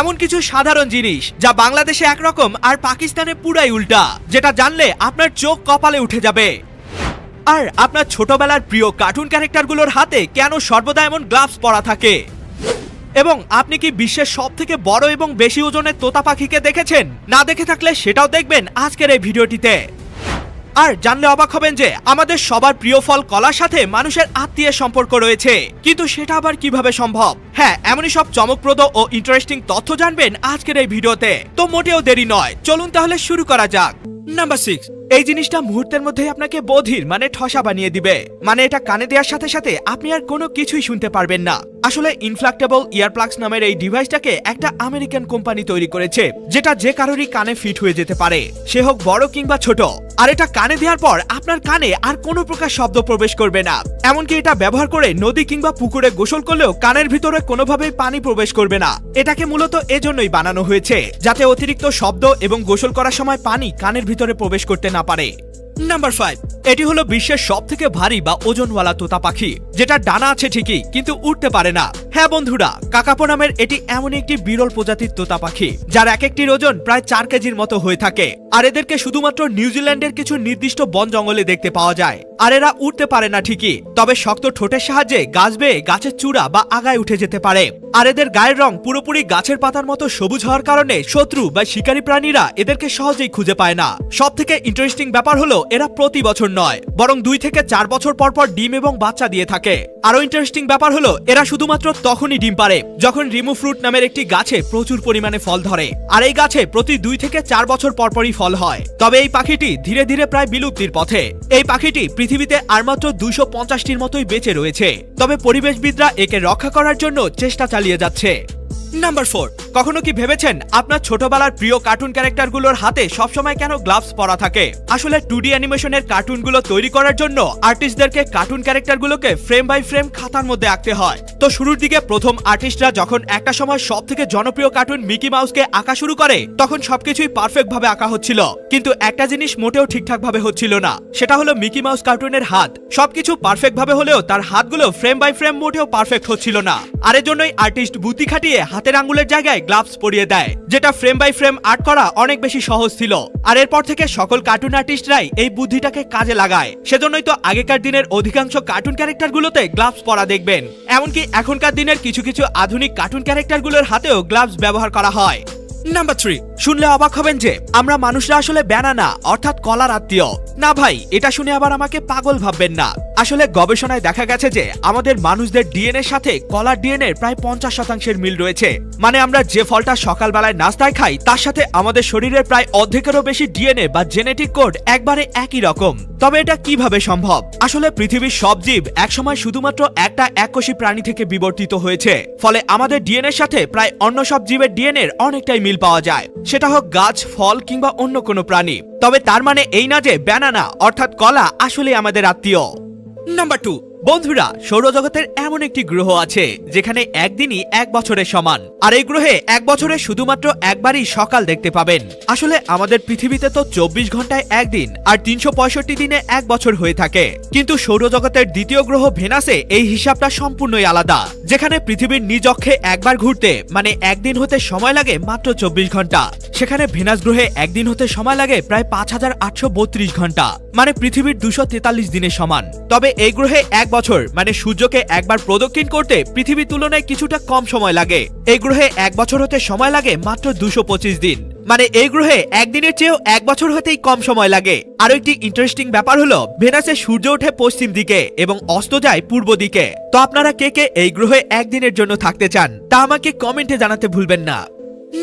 এমন কিছু সাধারণ জিনিস যা বাংলাদেশে একরকম আর পাকিস্তানে পুরাই উল্টা, যেটা জানলে আপনার চোখ কপালে উঠে যাবে। আর আপনার ছোটবেলার প্রিয় কার্টুন ক্যারেক্টারগুলোর হাতে কেন সর্বদা এমন গ্লাভস পরা থাকে? এবং আপনি কি বিশ্বের সব থেকে বড় এবং বেশি ওজনের তোতা পাখিকে দেখেছেন? না দেখে থাকলে সেটাও দেখবেন আজকের এই ভিডিওটিতে। আর জানলে অবাক হবেন যে আমাদের সবার প্রিয় ফল কলার সাথে মানুষের আত্মীয় সম্পর্ক রয়েছে। কিন্তু সেটা আবার কীভাবে সম্ভব? হ্যাঁ এমনই সব চমকপ্রদ ও ইন্টারেস্টিং তথ্য জানবেন আজকের এই ভিডিওতে। তো মোটেও দেরি নয়। চলুন তাহলে শুরু করা যাক। নাম্বার সিক্স এই জিনিসটা মুহূর্তের মধ্যেই আপনাকে বধির মানে ঠসা বানিয়ে দিবে। মানে এটা কানে দেওয়ার সাথে সাথে আপনি আর কোনো কিছুই শুনতে পারবেন না। আসলে ইনফ্লাক্টেবল ইয়ারপ্লাগস নামের এই ডিভাইসটাকে একটা আমেরিকান কোম্পানি তৈরি করেছে, যেটা যে কারোরই কানে ফিট হয়ে যেতে পারে। সে হোক বড় কিংবা ছোট। আর এটা কানে দেওয়ার পর আপনার কানে আর কোনো প্রকার শব্দ প্রবেশ করবে না। এমনকি এটা ব্যবহার করে নদী কিংবা পুকুরে গোসল করলেও কানের ভিতরে কোনোভাবেই পানি প্রবেশ করবে না। এটাকে মূলত এজন্যই বানানো হয়েছে, যাতে অতিরিক্ত শব্দ এবং গোসল করার সময় পানি কানের ভিতরে প্রবেশ করতে না পারে। নাম্বার ফাইভ এটি হলো বিশ্বের সব থেকে ভারী বা ওজনওয়ালা তোতা পাখি। যেটা ডানা আছে ঠিকই, কিন্তু উঠতে পারে না। হ্যাঁ বন্ধুরা, কাকাপো নামের এটি এমন একটি বিরল প্রজাতির তোতা পাখি, যার এক একটির ওজন প্রায় চার কেজির মতো হয়ে থাকে। আর এদেরকে শুধুমাত্র নিউজিল্যান্ডের কিছু নির্দিষ্ট বন জঙ্গলে দেখতে পাওয়া যায়। আর এরা উঠতে পারে না ঠিকই, তবে শক্ত ঠোঁটের সাহায্যে গাছ বেয়ে গাছের চূড়া বা আগায় উঠে যেতে পারে। আর এদের গায়ের রং পুরোপুরি গাছের পাতার মতো সবুজ হওয়ার কারণে শত্রু বা শিকারী প্রাণীরা এদেরকে সহজেই খুঁজে পায় না। সব থেকে ইন্টারেস্টিং ব্যাপার হলো, এরা প্রতি বছর নয়, বরং দুই থেকে চার বছর পর পর ডিম এবং বাচ্চা দিয়ে থাকে। আরও ইন্টারেস্টিং ব্যাপার হলো, এরা শুধুমাত্র তখনই ডিম পারে যখন রিমু ফ্রুট নামের একটি গাছে প্রচুর পরিমাণে ফল ধরে। আর এই গাছে প্রতি দুই থেকে চার বছর পরপরই ফল হয়। তবে এই পাখিটি ধীরে ধীরে প্রায় বিলুপ্তির পথে। এই পাখিটি পৃথিবীতে আর মাত্র দুইশো পঞ্চাশটির মতোই বেঁচে রয়েছে। তবে পরিবেশবিদরা একে রক্ষা করার জন্য চেষ্টা চালিয়ে যাচ্ছে। নাম্বার ফোর কখনো কি ভেবেছেন আপনার ছোটবেলার প্রিয় কার্টুন ক্যারেক্টারগুলোর হাতে সবসময় কেন গ্লাভস পরা থাকে? আসলে টু ডি অ্যানিমেশনের কার্টুনগুলো তৈরি করার জন্য আর্টিস্টদেরকে কার্টুন ক্যারেক্টারগুলোকে ফ্রেম বাই ফ্রেম খাতার মধ্যে আঁকতে হয়। তো শুরুর দিকে প্রথম আর্টিস্টরা যখন একটা সময় সব থেকে জনপ্রিয় কার্টুন মিকি মাউসকে আঁকা শুরু করে, তখন সবকিছুই পারফেক্ট ভাবে আঁকা হচ্ছিল। কিন্তু একটা জিনিস মোটেও ঠিকঠাক ভাবে হচ্ছিল না, সেটা হলো মিকি মাউস কার্টুনের হাত। সবকিছু পারফেক্ট ভাবে হলেও তার হাতগুলো ফ্রেম বাই ফ্রেম মোটেও পারফেক্ট হচ্ছিল না। আর এর জন্যই আর্টিস্ট বুদ্ধি খাটিয়ে হাতের আঙ্গুলের জায়গায় গ্লাভস পরিয়ে দেয়, যেটা ফ্রেম বাই ফ্রেম আর্ট করা অনেক বেশি সহজ ছিল। আর এরপর থেকে সকল কার্টুন আর্টিস্টরাই এই বুদ্ধিটাকে কাজে লাগায়। সেজন্যই তো আগেকার দিনের অধিকাংশ কার্টুন ক্যারেক্টারগুলোতে গ্লাভস পরা দেখবেন। এমনকি এখনকার দিনের কিছু কিছু আধুনিক কার্টুন ক্যারেক্টারগুলোর হাতেও গ্লাভস ব্যবহার করা হয়। নাম্বার থ্রি শুনলে অবাক হবেন যে, আমরা মানুষরা আসলে ব্যানানা অর্থাৎ কলার আত্মীয়। না ভাই, এটা শুনে আবার আমাকে পাগল ভাববেন না। আসলে গবেষণায় দেখা গেছে যে আমাদের মানুষদের ডিএনএর সাথে কলার ডিএনএ প্রায় পঞ্চাশ শতাংশের মিল রয়েছে। মানে আমরা যে ফলটা সকালবেলায় নাস্তায় খাই, তার সাথে আমাদের শরীরের প্রায় অর্ধেকেরও বেশি ডিএনএ বা জেনেটিক কোড একবারে একই রকম। তবে এটা কীভাবে সম্ভব? আসলে পৃথিবীর সব জীব একসময় শুধুমাত্র একটা এককোষী প্রাণী থেকে বিবর্তিত হয়েছে। ফলে আমাদের ডিএনএর সাথে প্রায় অন্য সব জীবের ডিএনএর অনেকটাই মিল পাওয়া যায়। সেটা হোক গাছ, ফল কিংবা অন্য কোনো প্রাণী। তবে তার মানে এই না যে ব্যানানা অর্থাৎ কলা আসলে আমাদের আত্মীয়। নাম্বার টু বন্ধুরা, সৌরজগতের এমন একটি গ্রহ আছে, যেখানে একদিনই এক বছরের সমান। আর এই গ্রহে এক বছরে শুধুমাত্র একবারই সকাল দেখতে পাবেন। আসলে আমাদের পৃথিবীতে তো চব্বিশ ঘন্টায় একদিন, আর তিনশো পঁয়ষট্টি দিনে এক বছর হয়ে থাকে। কিন্তু সৌরজগতের দ্বিতীয় গ্রহ ভেনাসে, এই হিসাবটা সম্পূর্ণই আলাদা। যেখানে পৃথিবীর নিজ অক্ষে একবার ঘুরতে মানে একদিন হতে সময় লাগে মাত্র চব্বিশ ঘণ্টা। সেখানে ভেনাস গ্রহে একদিন হতে সময় লাগে প্রায় পাঁচ হাজার আটশো বত্রিশ ঘণ্টা মানে পৃথিবীর দুশো তেতাল্লিশ দিনের সমান। তবে এই গ্রহে এক বছর মানে সূর্যকে একবার প্রদক্ষিণ করতে পৃথিবীর তুলনায় কিছুটা কম সময় লাগে। এই গ্রহে এক বছর হতে সময় লাগে মাত্র দুশো পঁচিশ দিন। মানে এই গ্রহে একদিনের চেয়েও এক বছর হতেই কম সময় লাগে। আরও একটি ইন্টারেস্টিং ব্যাপার হলো, ভেনাসে সূর্য ওঠে পশ্চিম দিকে এবং অস্ত যায় পূর্ব দিকে। তো আপনারা কে কে এই গ্রহে একদিনের জন্য থাকতে চান, তা আমাকে কমেন্টে জানাতে ভুলবেন না।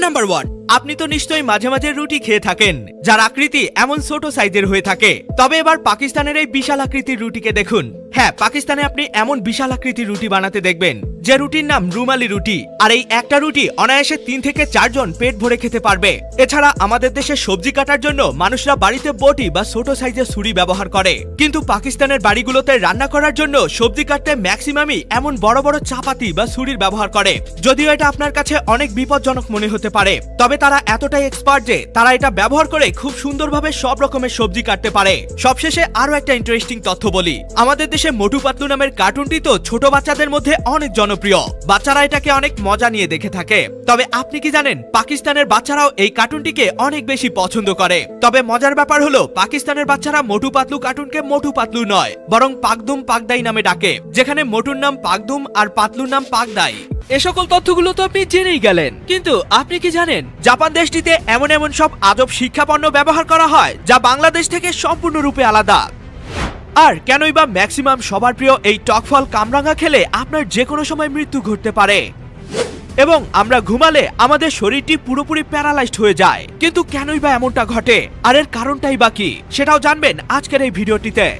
নাম্বার ওয়ান আপনি তো নিশ্চয়ই মাঝে মাঝে রুটি খেয়ে থাকেন, যার আকৃতি এমন ছোট সাইজের হয়ে থাকে। তবে এবার পাকিস্তানের এই বিশাল আকৃতির রুটিকে দেখুন। হ্যাঁ পাকিস্তানে আপনি এমন বিশাল আকৃতির রুটি বানাতে দেখবেন। যে রুটির নাম রুমালি রুটি, আর এই একটা রুটি অনায়াসে তিন থেকে চারজন পেট ভরে খেতে পারবে। এছাড়া আমাদের দেশে সবজি কাটার জন্য মানুষরা বাড়িতে বটি বা ছোট সাইজের ছুরি ব্যবহার করে। কিন্তু পাকিস্তানের বাড়িগুলোতে রান্না করার জন্য সবজি কাটতে ম্যাক্সিমামই এমন বড় বড় চাপাতি বা ছুরির ব্যবহার করে। যদিও এটা আপনার কাছে অনেক বিপজ্জনক মনে হতে পারে, তবে তারা এতটাই এক্সপার্ট যে তারা এটা ব্যবহার করে খুব সুন্দরভাবে সব রকমের সবজি কাটতে পারে। সবশেষে আরও একটা ইন্টারেস্টিং তথ্য বলি। আমাদের দেশে মোটু পাতলু নামের কার্টুনটি তো ছোট বাচ্চাদের মধ্যে অনেক জনপ্রিয়। বাচ্চারা এটাকে অনেক মজা নিয়ে দেখে থাকে। তবে আপনি কি জানেন, পাকিস্তানের বাচ্চারাও এই কার্টুনটিকে অনেক বেশি পছন্দ করে। তবে মজার ব্যাপার হলো, পাকিস্তানের বাচ্চারা মোটু পাতলু কার্টুনকে মোটু পাতলু নয়, বরং পাকদুম পাকদাই নামে ডাকে, যেখানে মোটুর নাম পাকদুম আর পাতলুর নাম পাকদাই। এ সকল তথ্যগুলো তো আপনি জেনেই গেলেন। কিন্তু আপনি কি জানেন, জাপান দেশটিতে এমন এমন সব আজব শিক্ষাপণ্য ব্যবহার করা হয়, যা বাংলাদেশ থেকে সম্পূর্ণরূপে আলাদা। আর কেনই বা ম্যাক্সিমাম সবার প্রিয় এই টকফল কামরাঙা খেলে আপনার যে কোনো সময় মৃত্যু ঘটতে পারে। এবং আমরা ঘুমালে আমাদের শরীরটি পুরোপুরি প্যারালাইজড হয়ে যায়। কিন্তু কেনই বা এমনটা ঘটে? আর এর কারণটাই বা কি? সেটাও জানবেন আজকের এই ভিডিওটিতে।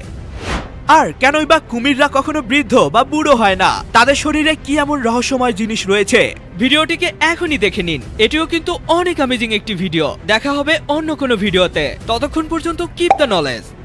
আর কেনই বা কুমিররা কখনো বৃদ্ধ বা বুড়ো হয় না? তাদের শরীরে কি এমন রহস্যময় জিনিস রয়েছে? ভিডিওটিকে এখনই দেখে নিন। এটিও কিন্তু অনেক অ্যামেজিং একটি ভিডিও। দেখা হবে অন্য কোনো ভিডিওতে। ততক্ষণ পর্যন্ত কিপ দ্য নলেজ